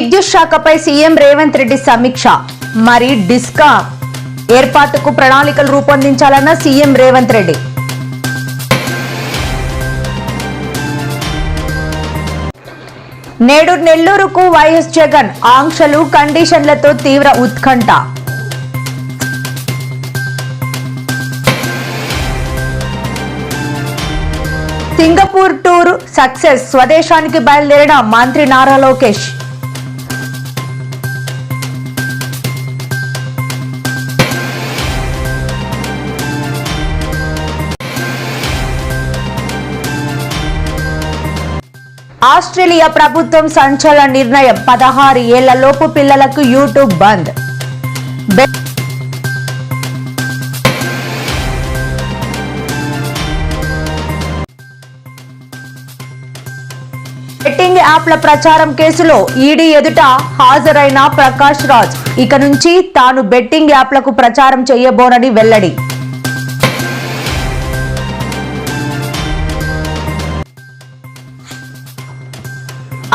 విద్యుత్ శాఖపై సీఎం రేవంత్ రెడ్డి సమీక్ష. మరి డిస్కా ఏర్పాటుకు ప్రణాళికలు రూపొందించాలన్న సీఎం రేవంత్ రెడ్డి. నేడు నెల్లూరుకు వైఎస్ జగన్ ఆంక్షలు కండిషన్లతో తీవ్ర ఉత్కంఠ. సింగపూర్ టూర్ సక్సెస్ స్వదేశానికి బయలుదేరిన మంత్రి నారా లోకేష్. ఆస్ట్రేలియా ప్రభుత్వం సంచలన నిర్ణయం పదహారు ఏళ్ళలోపు పిల్లలకు యూట్యూబ్ బంద్. బెట్టింగ్ యాప్ల ప్రచారం కేసులో ఈడీ ఎదుట హాజరైన ప్రకాష్ రాజ్. ఇక నుంచి తాను బెట్టింగ్ యాప్లకు ప్రచారం చేయబోనని వెల్లడి.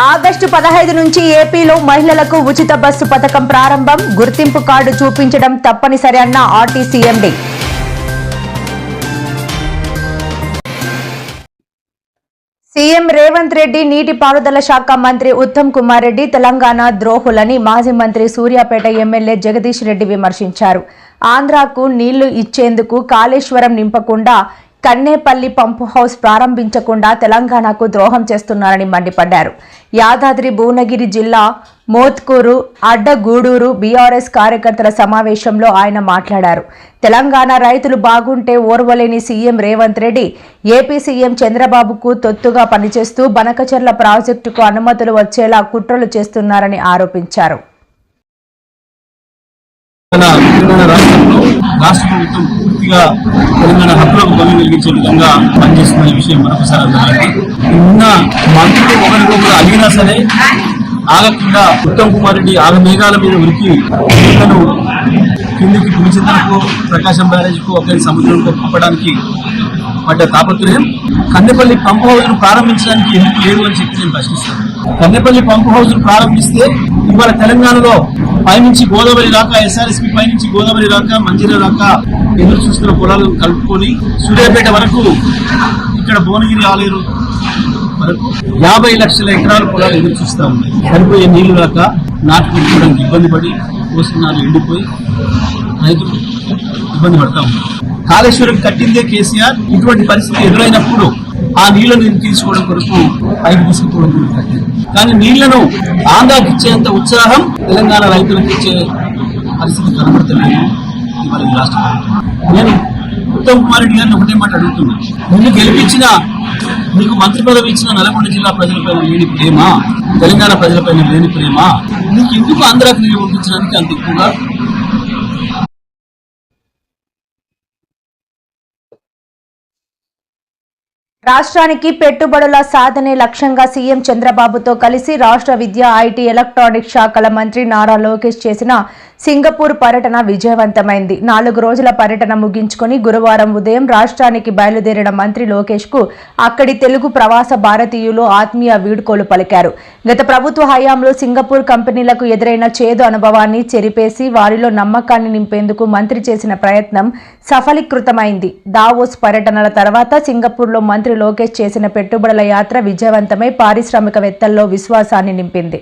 ఆగస్టు పదహైదు నుంచి ఏపీలో మహిళలకు ఉచిత బస్సు పథకం ప్రారంభం. గుర్తింపు కార్డు చూపించడం తప్పనిసరి అన్న RTC MD. CM Revanth Reddy నీటిపారుదల శాఖ మంత్రి ఉత్తమ్ కుమార్ రెడ్డి తెలంగాణ ద్రోహులని మాజీ మంత్రి సూర్యాపేట ఎమ్మెల్యే జగదీష్ రెడ్డి విమర్శించారు. ఆంధ్రాకు నీళ్ళు ఇచ్చేందుకు కాళేశ్వరం నింపకుండా కన్నేపల్లి పంపు హౌస్ ప్రారంభించకుండా తెలంగాణకు ద్రోహం చేస్తున్నారని మండిపడ్డారు. యాదాద్రి భువనగిరి జిల్లా మోత్కూరు అడ్డగూడూరు బీఆర్ఎస్ కార్యకర్తల సమావేశంలో ఆయన మాట్లాడారు. తెలంగాణ రైతులు బాగుంటే ఓర్వలేని CM Revanth Reddy AP CM చంద్రబాబుకు తొత్తుగా పనిచేస్తూ బనకచెర్ల ప్రాజెక్టుకు అనుమతులు వచ్చేలా కుట్రలు చేస్తున్నారని ఆరోపించారు. రాష్ట్ర ప్రభుత్వం పూర్తిగా తెలంగాణ హక్కులకు భంగం కలిగించే విధంగా పనిచేస్తున్న విషయం మరొకసారి అర్థమైంది. నిన్న మంత్రులు ఒకరికొకరు అడిగినా సరే ఆగకుండా ఉత్తమ్ కుమార్ రెడ్డి ఆగ మేఘాల మీద ఉరికి నీళ్ళను కిందికి పులిచిందలకు ప్రకాశం బ్యారేజ్కు ఒకరి సముద్రంలో పంపడానికి పడ్డ తాపత్రయం కన్నెపల్లి పంప్ హౌస్ను ప్రారంభించడానికి ఎందుకు లేదు అని చెప్పి నేను ప్రశ్నిస్తాను. కన్నెపల్లి పంప్ హౌస్ను ప్రారంభిస్తే ఇవాళ తెలంగాణలో పైనుంచి గోదావరి దాకా ఎస్ఆర్ఎస్పి పైనుంచి గోదావరి దాకా మంజీరా దాకా ఎదురు చూస్తున్న పొలాలను కలుపుకొని సూర్యాపేట వరకు ఇక్కడ భువనగిరి ఆలేరు వరకు యాభై లక్షల ఎకరాల పొలాలు ఎదురు చూస్తా ఉన్నాయి. సరిపోయే నీళ్ళు రాక నాటు పెట్టుకోవడానికి ఇబ్బంది పడి పోస్తున్నారు ఎండిపోయి రైతులు ఇబ్బంది పడతా ఉన్నారు. కాళేశ్వరం కట్టిందే కేసీఆర్. ఇటువంటి పరిస్థితి ఎదురైనప్పుడు ఆ నీళ్ళను తీసుకోవడం కొరకు పైకి తీసుకుపోవడం కొరకు కానీ నీళ్ళను ఆంధ్రాకి ఇచ్చేంత ఉత్సాహం తెలంగాణ రైతులకు ఇచ్చే పరిస్థితి కనబడతలేదు. ఇవాళ రాష్ట్ర నేను ఉత్తమ్ కుమార్ రెడ్డి గారిని ఒకటే మాట అడుగుతున్నా. నిన్ను గెలిపించిన నీకు మంత్రి పదవి ఇచ్చిన నల్గొండ జిల్లా ప్రజలపైన లేని ప్రేమ తెలంగాణ ప్రజలపైన లేని ప్రేమ నీకు ఎందుకు ఆంధ్రాకి నీళ్ళు పంపించడానికి అంత ఎక్కువగా రాష్ట్రానికి పెట్టుబడుల సాధనే లక్ష్యంగా సీఎం చంద్రబాబుతో కలిసి రాష్ట్ర విద్య ఐటీ ఎలక్ట్రానిక్ శాఖల మంత్రి నారా లోకేష్ చేసిన సింగపూర్ పర్యటన విజయవంతమైంది. నాలుగు రోజుల పర్యటన ముగించుకొని గురువారం ఉదయం రాష్ట్రానికి బయలుదేరిన మంత్రి లోకేష్కు అక్కడి తెలుగు ప్రవాస భారతీయులు ఆత్మీయ వీడ్కోలు పలికారు. గత ప్రభుత్వ హయాంలో సింగపూర్ కంపెనీలకు ఎదురైన చేదు అనుభవాన్ని చెరిపేసి వారిలో నమ్మకాన్ని నింపేందుకు మంత్రి చేసిన ప్రయత్నం సఫలీకృతమైంది. దావోస్ పర్యటనల తర్వాత సింగపూర్లో మంత్రి లోకేష్ చేసిన పెట్టుబడుల యాత్ర విజయవంతమై పారిశ్రామికవేత్తల్లో విశ్వాసాన్ని నింపింది.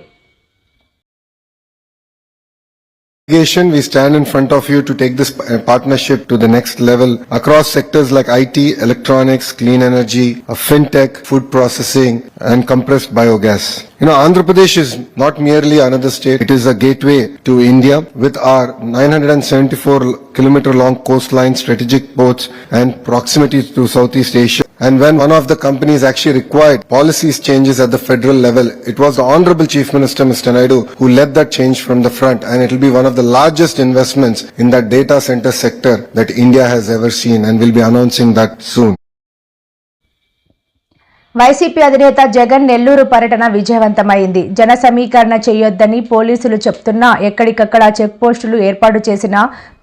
We stand in front of you to take this uh, partnership to the next level across sectors like IT, electronics, clean energy, uh, fintech, food processing, and compressed biogas. You know, Andhra Pradesh is not merely another state, it is a gateway to India with our 974 kilometer long coastline, strategic ports, and proximity to Southeast Asia. And when one of the companies actually required policies changes at the federal level, it was the Honorable Chief Minister, Mr. Naidu, who led that change from the front. And it will be one of the largest investments in that data center sector that India has ever seen and we'll be announcing that soon. YCP అధినేత జగన్ నెల్లూరు పర్యటన విజయవంతమైంది. జన సమీకరణ చేయొద్దని పోలీసులు చెప్తున్నా ఎక్కడికక్కడ check పోస్టులు ఏర్పాటు చేసిన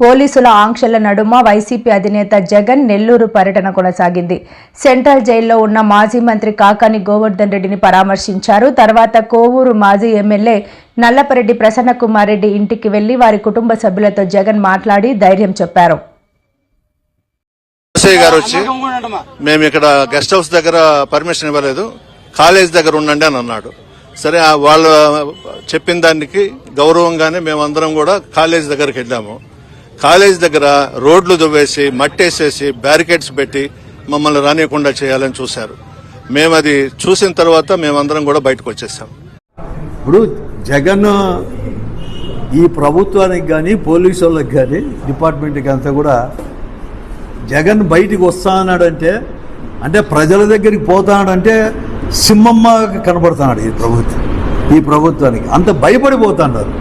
పోలీసుల ఆంక్షల నడుమ వైసీపీ అధినేత జగన్ నెల్లూరు పర్యటన కొనసాగింది. సెంట్రల్ జైల్లో ఉన్న మాజీ మంత్రి కాకాని గోవర్ధన్ రెడ్డిని పరామర్శించారు. తర్వాత కోవూరు మాజీ ఎమ్మెల్యే నల్లపరెడ్డి ప్రసన్న కుమార్ రెడ్డి ఇంటికి వెళ్ళి వారి కుటుంబ సభ్యులతో జగన్ మాట్లాడి ధైర్యం చెప్పారు. ఎస్ఐ గారు వచ్చి మేము ఇక్కడ గెస్ట్ హౌస్ దగ్గర పర్మిషన్ ఇవ్వలేదు. కాలేజ్ దగ్గర ఉండండి అని అన్నాడు. సరే ఆ వాళ్ళు చెప్పిన దానికి గౌరవంగానే మేమందరం కూడా కాలేజ్ దగ్గరికి వెళ్ళాము. కాలేజ్ దగ్గర రోడ్లు దువ్వేసి మట్టేసేసి బ్యారికేడ్స్ పెట్టి మమ్మల్ని రానియకుండా చేయాలని చూశారు. మేము అది చూసిన తర్వాత మేమందరం కూడా బయటకు వచ్చేసాం. ఇప్పుడు జగన్ ఈ ప్రభుత్వానికి కానీ పోలీసు వాళ్ళకి కానీ డిపార్ట్మెంట్కి అంతా కూడా జగన్ బయటికి వస్తా అంటే ప్రజల దగ్గరికి పోతాడంటే సింహమ్మ కనబడుతున్నాడు ఈ ప్రభుత్వం ఈ ప్రభుత్వానికి. అంత భయపడిపోతున్నారు.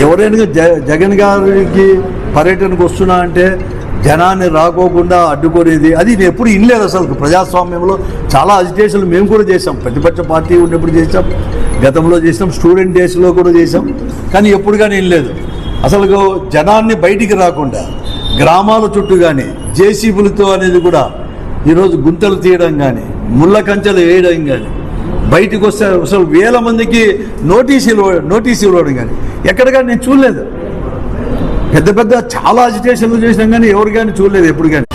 ఎవరైనా జ- జగన్ గారికి పర్యటనకు వస్తున్నా అంటే జనాన్ని రాకోకుండా అడ్డుకునేది అది నేను ఎప్పుడు ఇనలేదు అసలు ప్రజాస్వామ్యంలో. చాలా అజిటేషన్లు మేము కూడా చేసాం ప్రతిపక్ష పార్టీ ఉన్నప్పుడు చేసాం గతంలో చేసాం స్టూడెంట్ డేస్లో కూడా చేసాం కానీ ఎప్పుడు కానీ ఇనలేదు. అసలు జనాన్ని బయటికి రాకుండా గ్రామాల చుట్టూ కానీ జేసీబులతో అనేది కూడా ఈరోజు గుంతలు తీయడం కానీ ముళ్ళ కంచెలు వేయడం కానీ బయటకు వస్తే అసలు వేల మందికి నోటీసులు నోటీసులు ఇవ్వడం కానీ ఎక్కడ కానీ నేను చూడలేదు. పెద్ద పెద్ద చాలా అజిటేషన్లు చేసినాం కానీ ఎవరు కానీ చూడలేదు ఎప్పుడు కానీ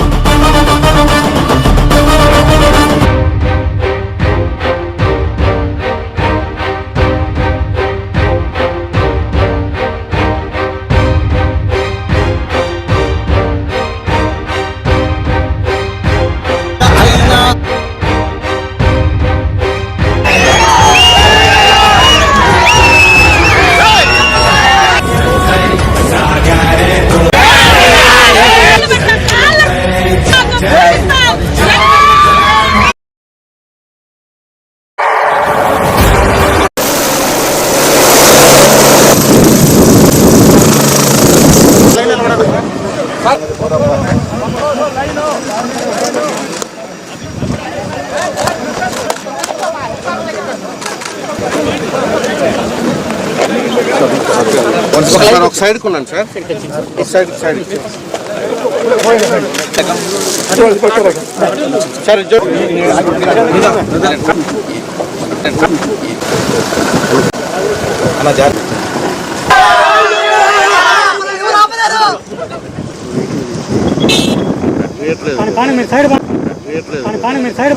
సైడ్ సైడ్ సార్ జో- పాని సైడ్ పాని సైడ్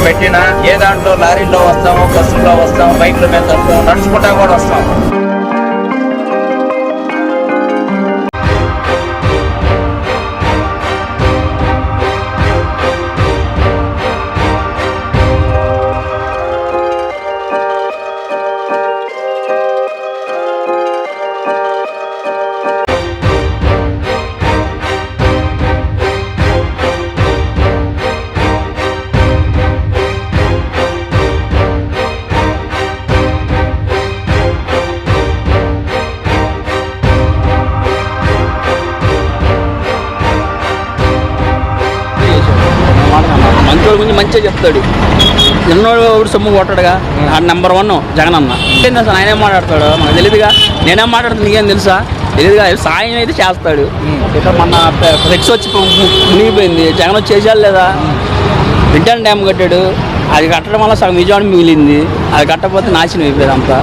పెట్టినా ఏ దాంట్లో లారీలో వస్తాము బస్సుల్లో వస్తాము బైక్ల మీద వస్తాము నడుచుకుంటా కూడా వస్తాము మంచిగా చెప్తాడు. ఎన్నోడు సొమ్ము కొట్టాడుగా? ఆ నెంబర్ వన్ జగన్ అన్న ఏంటి అసలు ఆయన మాట్లాడతాడు మనకు తెలియదుగా నేనేం మాట్లాడుతుంది నీకేం తెలుసా? తెలియదుగా సాయం అయితే చేస్తాడు. ఇక మన ఫ్లెక్స్ వచ్చి మునిగిపోయింది. జగన్ వచ్చి లేదా? రిటర్న్ డ్యామ్ కట్టాడు. అది కట్టడం వల్ల సగం విజయవాడ మిగిలింది. అది కట్టకపోతే నాశనం అయిపోయింది అంతా.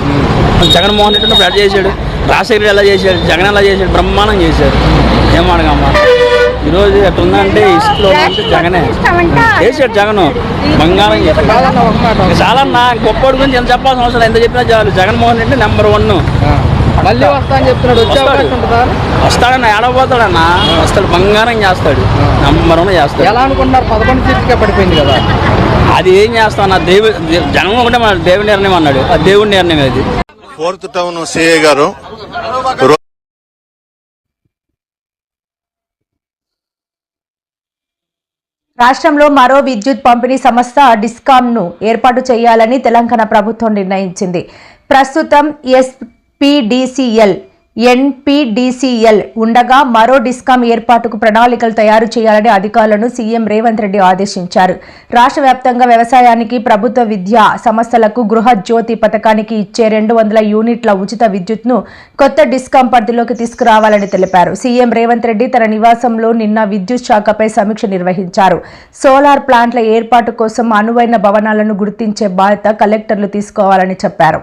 జగన్మోహన్ రెడ్డి ఎలా చేశాడు? రాజశేఖర్ ఎలా చేశాడు? జగన్ ఎలా చేశాడు? బ్రహ్మాండం చేశాడు. ఏం అడగమ్మా ఈరోజు ఎట్లా ఉందంటే ఉందంటే జగనే. చేశాడు జగన్. బంగారం చేశాడు చాలా అన్న గొప్పటి గురించి ఎంత చెప్పాల్సిన అవసరం. ఎంత చెప్పినా చాలు. Jaganmohan Reddy number one. మళ్ళీ వస్తా అని చెప్తున్నాడు వచ్చే అవకాశం ఉంటుందా? వస్తాడన్న ఏడవపోతాడన్న వస్తాడు. బంగారం చేస్తాడు. నెంబర్ వన్ చేస్తాడు. ఎలా అనుకుంటున్నారు? పదకొండు సీట్లకే పడిపోయింది కదా. అది ఏం చేస్తాం నా దేవు జనం ఒకటే మన దేవుడి నిర్ణయం అన్నాడు. ఆ దేవుడి నిర్ణయం అది. ఫోర్త్ టౌన్ సిఏ గారు రాష్ట్రంలో మరో విద్యుత్ పంపిణీ సంస్థ డిస్కామ్ను ఏర్పాటు చేయాలని తెలంగాణ ప్రభుత్వం నిర్ణయించింది. ప్రస్తుతం ఎస్పీడీసీఎల్ ఎన్పీడీసీఎల్ ఉండగా మరో డిస్కామ్ ఏర్పాటుకు ప్రణాళికలు తయారు చేయాలని అధికారులను సీఎం రేవంత్ రెడ్డి ఆదేశించారు. రాష్ట్ర వ్యాప్తంగా వ్యవసాయానికి ప్రభుత్వ విద్యా సంస్థలకు గృహ జ్యోతి పథకానికి ఇచ్చే రెండు వందల యూనిట్ల ఉచిత విద్యుత్ను కొత్త డిస్కాం పరిధిలోకి తీసుకురావాలని తెలిపారు. సీఎం రేవంత్ రెడ్డి తన నివాసంలో నిన్న విద్యుత్ శాఖపై సమీక్ష నిర్వహించారు. సోలార్ ప్లాంట్ల ఏర్పాటు కోసం అనువైన భవనాలను గుర్తించే బాధ్యత కలెక్టర్లు తీసుకోవాలని చెప్పారు.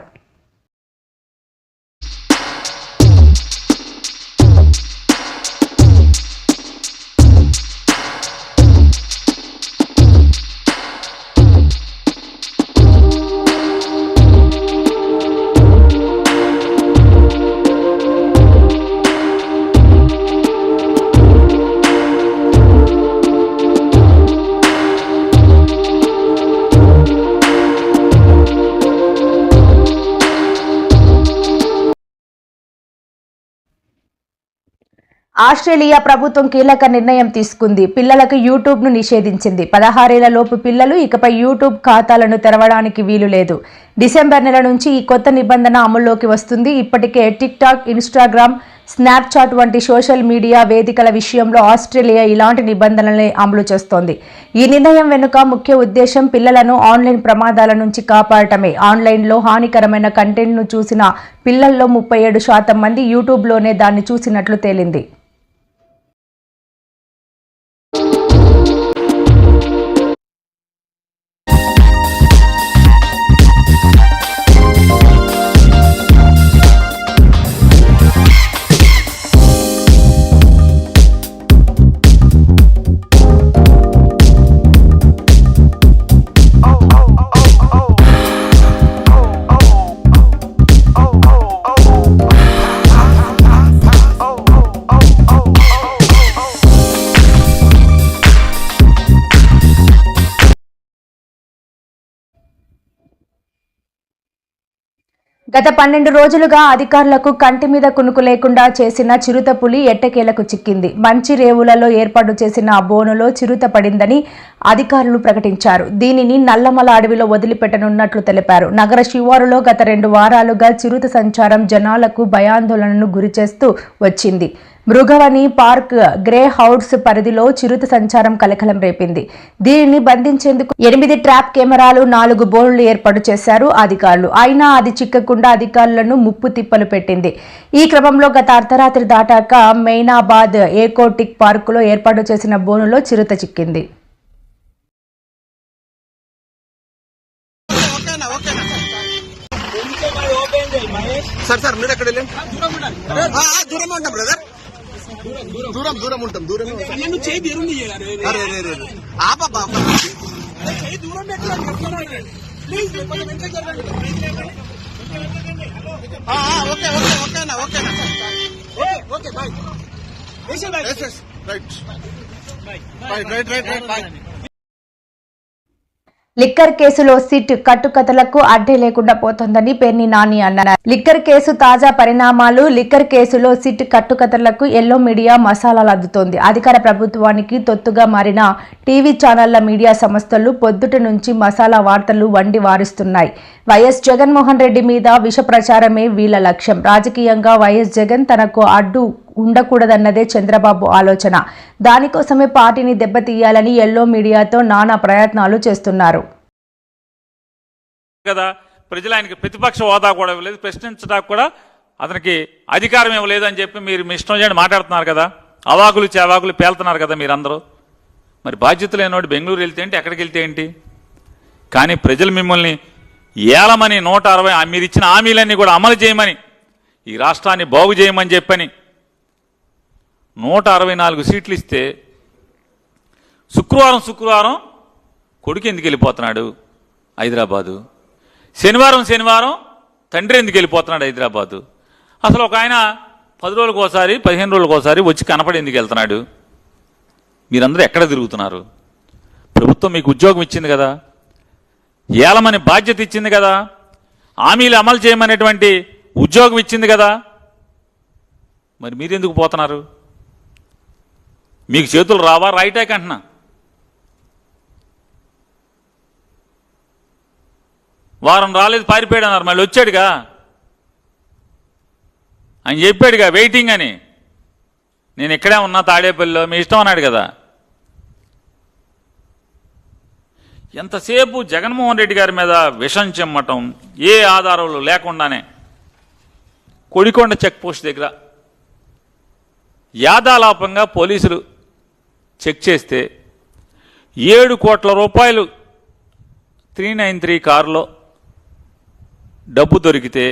ఆస్ట్రేలియా ప్రభుత్వం కీలక నిర్ణయం తీసుకుంది. పిల్లలకు యూట్యూబ్ను నిషేధించింది. పదహారేళ్ళలోపు పిల్లలు ఇకపై యూట్యూబ్ ఖాతాలను తెరవడానికి వీలు లేదు. డిసెంబర్ నెల నుంచి ఈ కొత్త నిబంధన అమల్లోకి వస్తుంది. ఇప్పటికే టిక్టాక్ ఇన్స్టాగ్రామ్ స్నాప్చాట్ వంటి సోషల్ మీడియా వేదికల విషయంలో ఆస్ట్రేలియా ఇలాంటి నిబంధనల్ని అమలు చేస్తోంది. ఈ నిర్ణయం వెనుక ముఖ్య ఉద్దేశం పిల్లలను ఆన్లైన్ ప్రమాదాల నుంచి కాపాడటమే. ఆన్లైన్లో హానికరమైన కంటెంట్ను చూసిన పిల్లల్లో ముప్పై ఏడు శాతం మంది యూట్యూబ్లోనే దాన్ని చూసినట్లు తేలింది. గత పన్నెండు రోజులుగా అధికారులకు కంటి మీద కునుకు లేకుండా చేసిన చిరుత పులి ఎట్టకేలకు చిక్కింది. మంచి రేవులలో ఏర్పాటు చేసిన ఆ బోనులో చిరుత పడిందని అధికారులు ప్రకటించారు. దీనిని నల్లమల అడవిలో వదిలిపెట్టనున్నట్లు తెలిపారు. నగర శివారులో గత రెండు వారాలుగా చిరుత సంచారం జనాలకు భయాందోళనను గురిచేస్తూ వచ్చింది. మృగవని పార్క్ గ్రే హౌడ్స్ పరిధిలో చిరుత సంచారం కలకలం రేపింది. దీనిని బంధించేందుకు ఎనిమిది ట్రాప్ కెమెరాలు నాలుగు బోర్డులు ఏర్పాటు చేశారు అధికారులు. అయినా అది చిక్కకుండా అధికారులను ముప్పు తిప్పలు పెట్టింది. ఈ క్రమంలో గత అర్ధరాత్రి దాటాక మెయినాబాద్ ఏకోటిక్ పార్కులో ఏర్పాటు చేసిన బోనులో చిరుత చిక్కింది. సార్ సార్ మీరు ఎక్కడ వెళ్ళండి దూరం ఉంటాం బ్రదర్. దూరం దూరం. ఉంటాం దూరం ఆప. ఆ, ఆ, ఓకే ఓకే ఓకేనా ఓకేనా okay bye. Right. Right right right right bye. Liquor కేసులో సిట్ కట్టుకథలకు అడ్డే లేకుండా పోతోందని పెర్ని నాని అన్నారు. లిక్కర్ కేసు తాజా పరిణామాలు లిక్కర్ కేసులో సిట్ కట్టుకథలకు ఎల్లో మీడియా మసాలాలు అద్దుతోంది. అధికార ప్రభుత్వానికి తొత్తుగా మారిన టీవీ ఛానళ్ళ మీడియా సంస్థలు పొద్దుట నుంచి మసాలా వార్తలు వండి వారుస్తున్నాయి. వైఎస్ జగన్మోహన్ రెడ్డి మీద విష ప్రచారమే వీళ్ళ లక్ష్యం. రాజకీయంగా వైఎస్ జగన్ తనకు అడ్డు ఉండకూడదన్నదే చంద్రబాబు ఆలోచన. దానికోసమే పార్టీని దెబ్బతీయాలని ఎల్లో మీడియాతో నానా ప్రయత్నాలు చేస్తున్నారు. కదా ప్రజలు ఆయనకి ప్రతిపక్ష హోదా కూడా ఇవ్వలేదు. ప్రశ్నించడానికి కూడా అతనికి అధికారం ఇవ్వలేదు అని చెప్పి మీరు మీ ఇష్టం చేయండి మాట్లాడుతున్నారు కదా. అవాకులు చేవాకులు పేలుతున్నారు కదా మీరందరూ. మరి బాధ్యత లేనివాడు బెంగళూరు వెళ్తే ఏంటి ఎక్కడికి వెళ్తే ఏంటి? కానీ ప్రజలు మిమ్మల్ని ఏలమని నూట అరవై మీరు ఇచ్చిన హామీలన్నీ కూడా అమలు చేయమని ఈ రాష్ట్రాన్ని బాగు చేయమని చెప్పని నూట అరవై నాలుగు సీట్లు ఇస్తే శుక్రవారం శుక్రవారం కొడుకు ఎందుకు వెళ్ళిపోతున్నాడు? హైదరాబాదు. శనివారం శనివారం తండ్రి ఎందుకు వెళ్ళిపోతున్నాడు హైదరాబాదు? అసలు ఒక ఆయన పది రోజులకు ఒకసారి పదిహేను రోజులకు ఒకసారి వచ్చి కనపడి ఎందుకు వెళ్తున్నాడు? మీరందరూ ఎక్కడ తిరుగుతున్నారు? ప్రభుత్వం మీకు ఉద్యోగం ఇచ్చింది కదా? ఏలమని బాధ్యత ఇచ్చింది కదా? హామీలు అమలు చేయమనేటువంటి ఉద్యోగం ఇచ్చింది కదా? మరి మీరెందుకు పోతున్నారు? మీకు చేతులు రావా? రైటాక్ అంటున్నా. వారం రాలేదు పారిపోయాడు అన్నారు. మళ్ళీ వచ్చాడుగా. అని చెప్పాడుగా వెయిటింగ్ అని. నేను ఇక్కడే ఉన్నా తాడేపల్లిలో. మీ ఇష్టం అన్నాడు కదా. ఎంతసేపు జగన్మోహన్ రెడ్డి గారి మీద విషం చెమ్మటం ఏ ఆధారాలు లేకుండానే కొడికొండ చెక్ పోస్ట్ దగ్గర యాదాలాపంగా పోలీసులు చెక్ చేస్తే ఏడు కోట్ల రూపాయలు త్రీ నైన్ త్రీ కారులో డబ్బు దొరికితే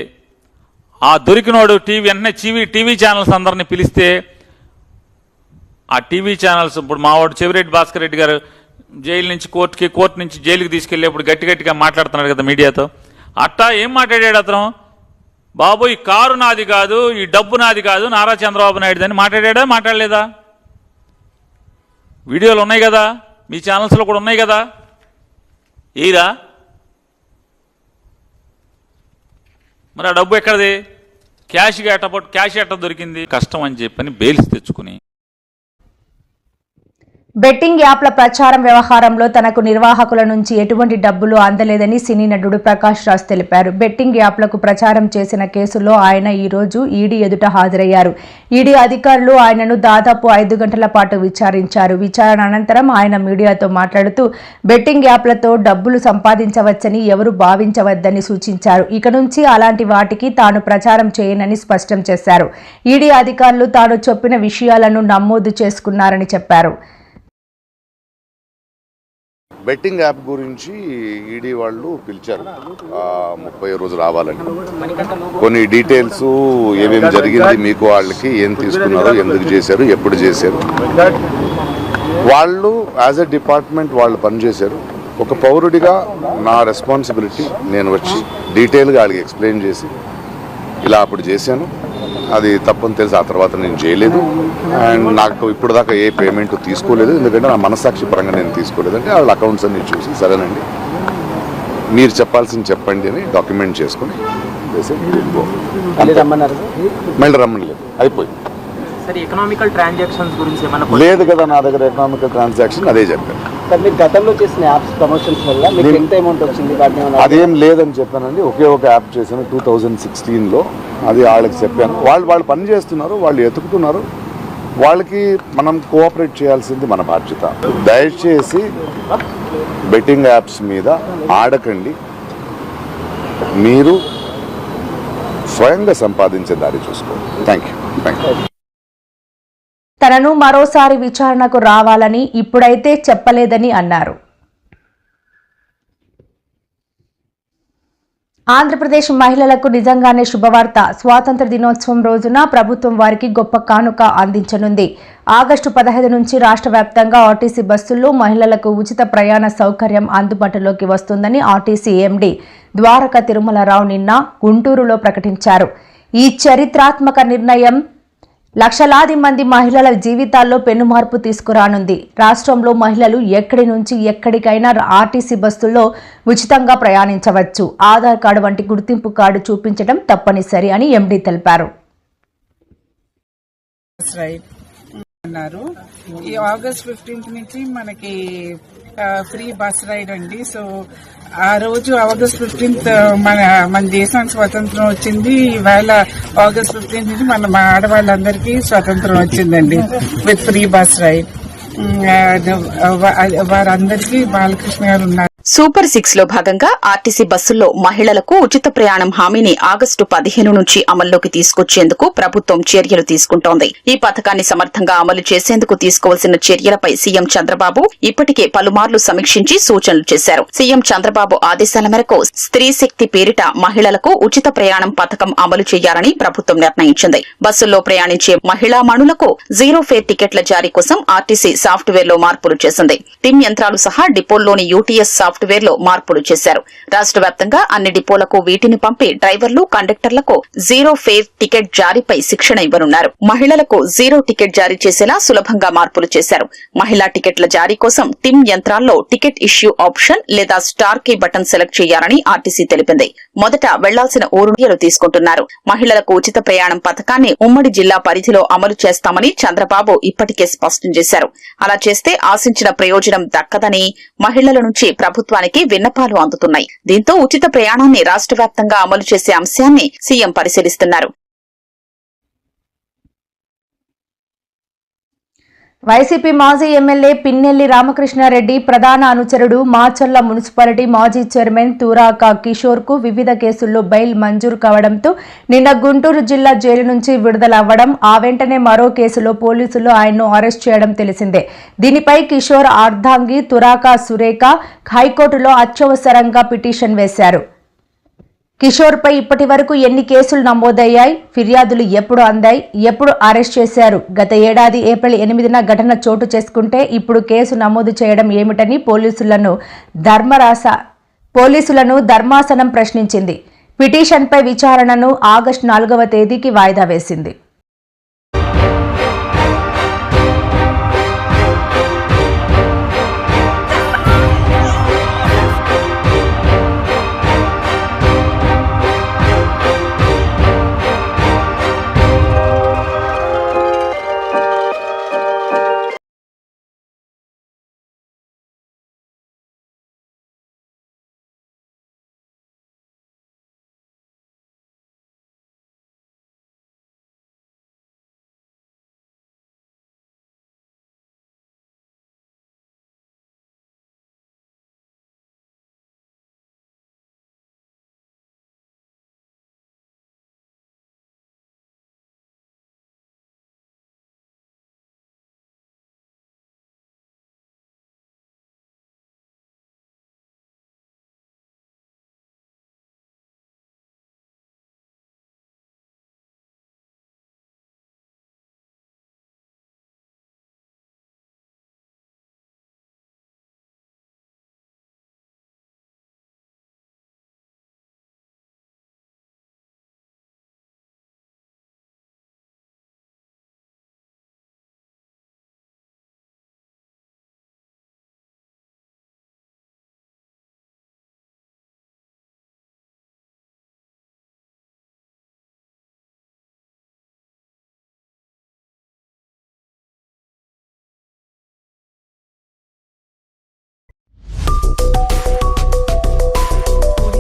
ఆ దొరికినోడు టీవీ వెంటనే టీవీ టీవీ ఛానల్స్ అందరిని పిలిస్తే ఆ టీవీ ఛానల్స్ ఇప్పుడు మావాడు చెవిరెడ్డి భాస్కర్ రెడ్డి గారు జైలు నుంచి కోర్టుకి కోర్టు నుంచి జైలుకి తీసుకెళ్ళేప్పుడు గట్టి గట్టిగా మాట్లాడుతున్నాడు కదా మీడియాతో. అట్టా ఏం మాట్లాడాడు అతను? బాబు ఈ కారు నాది కాదు ఈ డబ్బు నాది కాదు నారా చంద్రబాబు నాయుడు అని మాట్లాడాడా మాట్లాడలేదా? వీడియోలు ఉన్నాయి కదా? మీ ఛానల్స్లో కూడా ఉన్నాయి కదా? ఏరా? మరి ఆ డబ్బు ఎక్కడది? క్యాష్ ఎట్ట క్యాష్ ఎట్ట దొరికింది? కష్టం అని చెప్పని బెయిల్స్ తెచ్చుకుని బెట్టింగ్ యాప్ల ప్రచారం వ్యవహారంలో తనకు నిర్వాహకుల నుంచి ఎటువంటి డబ్బులు అందలేదని సినీ నటుడు ప్రకాష్ రాజ్ తెలిపారు. బెట్టింగ్ యాప్లకు ప్రచారం చేసిన కేసులో ఆయన ఈ రోజు ఈడీ ఎదుట హాజరయ్యారు. ఈడీ అధికారులు ఆయనను దాదాపు ఐదు గంటల పాటు విచారించారు. విచారణ అనంతరం ఆయన మీడియాతో మాట్లాడుతూ బెట్టింగ్ యాప్లతో డబ్బులు సంపాదించవచ్చని ఎవరు భావించవద్దని సూచించారు. ఇక నుంచి అలాంటి వాటికి తాను ప్రచారం చేయనని స్పష్టం చేశారు. ఈడీ అధికారులు తాను చెప్పిన విషయాలను నమోదు చేసుకున్నారని చెప్పారు. బెట్టింగ్ యాప్ గురించి ఈడీ వాళ్ళు పిలిచారు. ముప్పై రోజు రావాలని. కొన్ని డీటెయిల్స్ ఏమేమి జరిగింది మీకు వాళ్ళకి ఏం తీసుకున్నారు ఎందుకు చేశారు ఎప్పుడు చేశారు. వాళ్ళు యాజ్ ఎ డిపార్ట్మెంట్ వాళ్ళు పనిచేశారు ఒక పౌరుడిగా నా రెస్పాన్సిబిలిటీ నేను వచ్చి డీటెయిల్గా వాళ్ళకి ఎక్స్ప్లెయిన్ చేసి ఇలా అప్పుడు చేశాను. అది తప్పని తెలిసి ఆ తర్వాత నేను చేయలేదు. అండ్ నాకు ఇప్పుడు దాకా ఏ పేమెంట్ తీసుకోలేదు. ఎందుకంటే నా మనసాక్షి పరంగా నేను తీసుకోలేదు. అంటే వాళ్ళ అకౌంట్స్ అన్ని చూసి సరేనండి. మీరు చెప్పాల్సింది చెప్పండి అని డాక్యుమెంట్ చేసుకొని. మళ్ళీ రమ్మని లేదు అయిపోయింది సార్ ఎకనామికల్ ట్రాన్సాక్షన్స్ గురించి ఏమైనా లేదు కదా నా దగ్గర ఎకనామికల్ ట్రాన్సాక్షన్ అదే చెప్పాను. గతంలో చేసిన యాప్స్ ప్రమోషన్స్ వల్ల మీకు ఎంత అమౌంట్ వచ్చింది? అదేం లేదని చెప్పానండి. ఒకే ఒక యాప్ చేశాను టూ థౌజండ్ సిక్స్టీన్లో అది వాళ్ళకి చెప్పాను. వాళ్ళు వాళ్ళు పని చేస్తున్నారు వాళ్ళు ఎతుకుతున్నారు. వాళ్ళకి మనం కోఆపరేట్ చేయాల్సింది మన బాధ్యత. దయచేసి బెట్టింగ్ యాప్స్ మీద ఆడకండి. మీరు స్వయంగా సంపాదించే దారి చూసుకోండి. థ్యాంక్ యూ థ్యాంక్ యూ తనను మరోసారి విచారణకు రావాలని ఇప్పుడైతే చెప్పలేదని అన్నారు. ఆంధ్రప్రదేశ్ మహిళలకు నిజంగానే శుభవార్త. స్వాతంత్ర దినోత్సవం రోజున ప్రభుత్వం వారికి గొప్ప కానుక అందించనుంది. ఆగస్టు పదహైదు నుంచి రాష్ట్ర వ్యాప్తంగా ఆర్టీసీ బస్సుల్లో మహిళలకు ఉచిత ప్రయాణ సౌకర్యం అందుబాటులోకి వస్తుందని ఆర్టీసీ ఎండీ ద్వారక తిరుమలరావు నిన్న గుంటూరులో ప్రకటించారు. ఈ చరిత్రాత్మక నిర్ణయం లక్షలాది మంది మహిళల జీవితాల్లో పెనుమార్పు తీసుకురానుంది. రాష్ట్రంలో మహిళలు ఎక్కడి నుంచి ఎక్కడికైనా ఆర్టీసీ బస్సుల్లో ఉచితంగా ప్రయాణించవచ్చు. ఆధార్ కార్డు వంటి గుర్తింపు కార్డు చూపించడం తప్పనిసరి అని ఎండీ తెలిపారు. అన్నారు. ఈ ఆగస్ట్ ఫిఫ్టీన్త్ నుంచి మనకి ఫ్రీ బస్ రైడ్ అండి. సో ఆ రోజు ఆగస్ట్ ఫిఫ్టీన్త్ మన మన దేశానికి స్వతంత్రం వచ్చింది. ఈవేళ ఆగస్ట్ ఫిఫ్టీన్త్ నుంచి మన మా ఆడవాళ్ళందరికీ స్వతంత్రం వచ్చిందండి విత్ ఫ్రీ బస్ రైడ్ వారందరికీ బాలకృష్ణ గారు ఉన్నారు. సూపర్ సిక్స్లో భాగంగా ఆర్టీసీ బస్సుల్లో మహిళలకు ఉచిత ప్రయాణం హామీని ఆగస్టు పదిహేను నుంచి అమల్లోకి తీసుకొచ్చేందుకు ప్రభుత్వం చర్యలు తీసుకుంటోంది. ఈ పథకాన్ని సమర్థంగా అమలు చేసేందుకు తీసుకోవాల్సిన చర్యలపై సీఎం చంద్రబాబు ఇప్పటికే పలుమార్లు సమీక్షించి సూచనలు చేశారు. సీఎం చంద్రబాబు ఆదేశాల మేరకు స్త్రీ శక్తి పేరిట మహిళలకు ఉచిత ప్రయాణం పథకం అమలు చేయాలని ప్రభుత్వం నిర్ణయించింది. బస్సుల్లో ప్రయాణించే మహిళా మణులకు జీరో ఫేర్ టికెట్ల జారీ కోసం ఆర్టీసీ సాఫ్ట్వేర్లో మార్పులు చేసింది. టిమ్ యంత్రాలు సహా డిపోల్లోని యూటీఎస్ సాఫ్ట్వేర్లో మార్పులు చేశారు. రాష్ట వ్యాప్తంగా అన్ని డిపోలకు వీటిని పంపి డ్రైవర్లు కండక్టర్లకు జీరో ఫేర్ టికెట్ జారీపై శిక్షణ ఇవ్వనున్నారు. మహిళలకు జీరో టికెట్ జారీ చేసేలా సులభంగా మార్పులు చేశారు. మహిళా టికెట్ల జారీ కోసం టిమ్ యంత్రాల్లో టికెట్ ఇష్యూ ఆప్షన్ లేదా స్టార్ కీ బటన్ సెలెక్ట్ చేయాలని ఆర్టీసీ తెలిపింది. మొదట వెళ్ళాల్సిన ఊరు తీసుకుంటున్నారు. మహిళలకు ఉచిత ప్రయాణం పథకాన్ని ఉమ్మడి జిల్లా పరిధిలో అమలు చేస్తామని చంద్రబాబు ఇప్పటికే స్పష్టం చేశారు. అలా చేస్తే ఆశించిన ప్రయోజనం దక్కదని మహిళల నుంచి ప్రభుత్వానికి విన్నపాలు అందుతున్నాయి. దీంతో ఉచిత ప్రయాణాన్ని రాష్ట్ర వ్యాప్తంగా అమలు చేసే అంశాన్ని సీఎం పరిశీలిస్తున్నారు. వైసీపీ మాజీ ఎమ్మెల్యే పిన్నెల్లి రామకృష్ణారెడ్డి ప్రధాన అనుచరుడు మాచర్ల మున్సిపాలిటీ మాజీ చైర్మన్ తూరాక కిషోర్కు వివిధ కేసుల్లో బెయిల్ మంజూరు కావడంతో నిన్న గుంటూరు జిల్లా జైలు నుంచి విడుదల అవ్వడం ఆ వెంటనే మరో కేసులో పోలీసులు ఆయన్ను అరెస్ట్ చేయడం తెలిసిందే. దీనిపై కిషోర్ అర్ధాంగి తురాక సురేఖ హైకోర్టులో అత్యవసరంగా పిటిషన్ వేశారు. కిషోర్పై ఇప్పటి వరకు ఎన్ని కేసులు నమోదయ్యాయి? ఫిర్యాదులు ఎప్పుడు అందాయి? ఎప్పుడు అరెస్ట్ చేశారు? గత ఏడాది ఏప్రిల్ ఎనిమిదిన ఘటన చోటు చేసుకుంటే ఇప్పుడు కేసు నమోదు చేయడం ఏమిటని పోలీసులను ధర్మరాస పోలీసులను ధర్మాసనం ప్రశ్నించింది. పిటిషన్పై విచారణను ఆగస్టు నాలుగవ తేదీకి వాయిదా వేసింది.